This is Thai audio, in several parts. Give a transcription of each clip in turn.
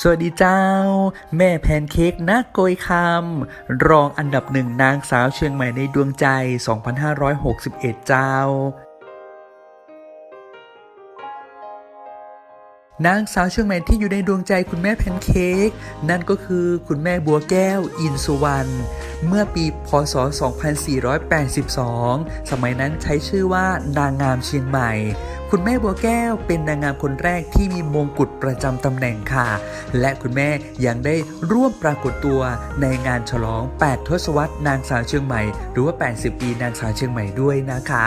สวัสดีเจ้า แม่แพนเค้กนักโกยคำรองอันดับหนึ่งนางสาวเชียงใหม่ในดวงใจ 2561 เจ้านางสาวเชียงใหม่ที่อยู่ในดวงใจคุณแม่แพนเค้กนั่นก็คือคุณแม่บัวแก้วอินสุวรรณเมื่อปีพศ 2482 สมัยนั้นใช้ชื่อว่านางงามเชียงใหม่ คุณแม่บัวแก้วเป็นนางงามคนแรกที่มีมงกุฎประจำตำแหน่งค่ะ และคุณแม่ยังได้ร่วมปรากฏตัวในงานฉลอง 8 ทศวรรษนางสาวเชียงใหม่ หรือว่า 80 ปีนางสาวเชียงใหม่ด้วยนะคะ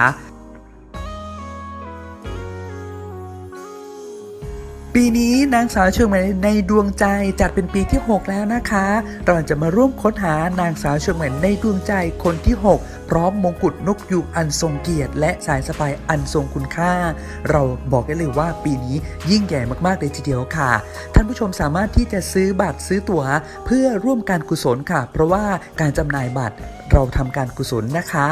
ปีนี้นางสาวเชียงใหม่ในดวงใจจัดเป็นปีที่ 6 แล้วนะคะ เราจะมาร่วมค้นหานางสาวเชียงใหม่ในดวงใจคนที่ 6 พร้อมมงกุฎนกยูงอันทรงเกียรติ และสายสะพายอันทรงคุณค่า เราบอกได้เลยว่าปีนี้ยิ่งใหญ่มากๆเลยทีเดียวค่ะ ท่านผู้ชมสามารถที่จะซื้อบัตรซื้อตั๋ว เพื่อร่วมการกุศลค่ะ เพราะว่าการจำหน่ายบัตร เราทำการกุศลนะคะ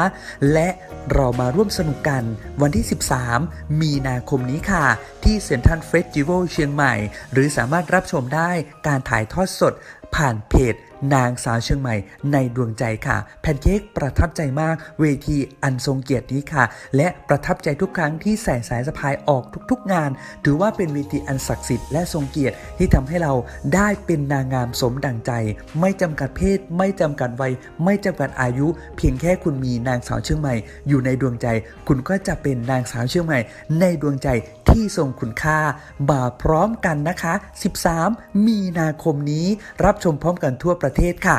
และเรามาร่วมสนุกกันวันที่ 13 มีนาคมนี้ค่ะ ที่เซ็นทรัลเฟสติวัลเชียงใหม่ หรือสามารถรับชมได้การถ่ายทอดสด ผ่านเพจนางสาวเชียงใหม่ในดวงใจค่ะ แพนเค้กประทับใจมากเวทีอันทรงเกียรตินี้ค่ะ และประทับใจทุกครั้งที่ใส่สายสะพายออกทุกๆงาน ถือว่าเป็นเวทีอันศักดิ์สิทธิ์และทรงเกียรติที่ทำให้เราได้เป็นนางงามสมดังใจ ไม่จำกัดเพศ ไม่จำกัดวัย ไม่จำกัดอายุ เพียงแค่คุณมีนางสาวเชียงใหม่ อยู่ในดวงใจ คุณก็จะเป็นนางสาวเชียงใหม่ ในดวงใจ ที่ทรงคุณค่า มาพร้อมกันนะคะ 13 มีนาคมนี้รับชมพร้อมกันทั่วประเทศค่ะ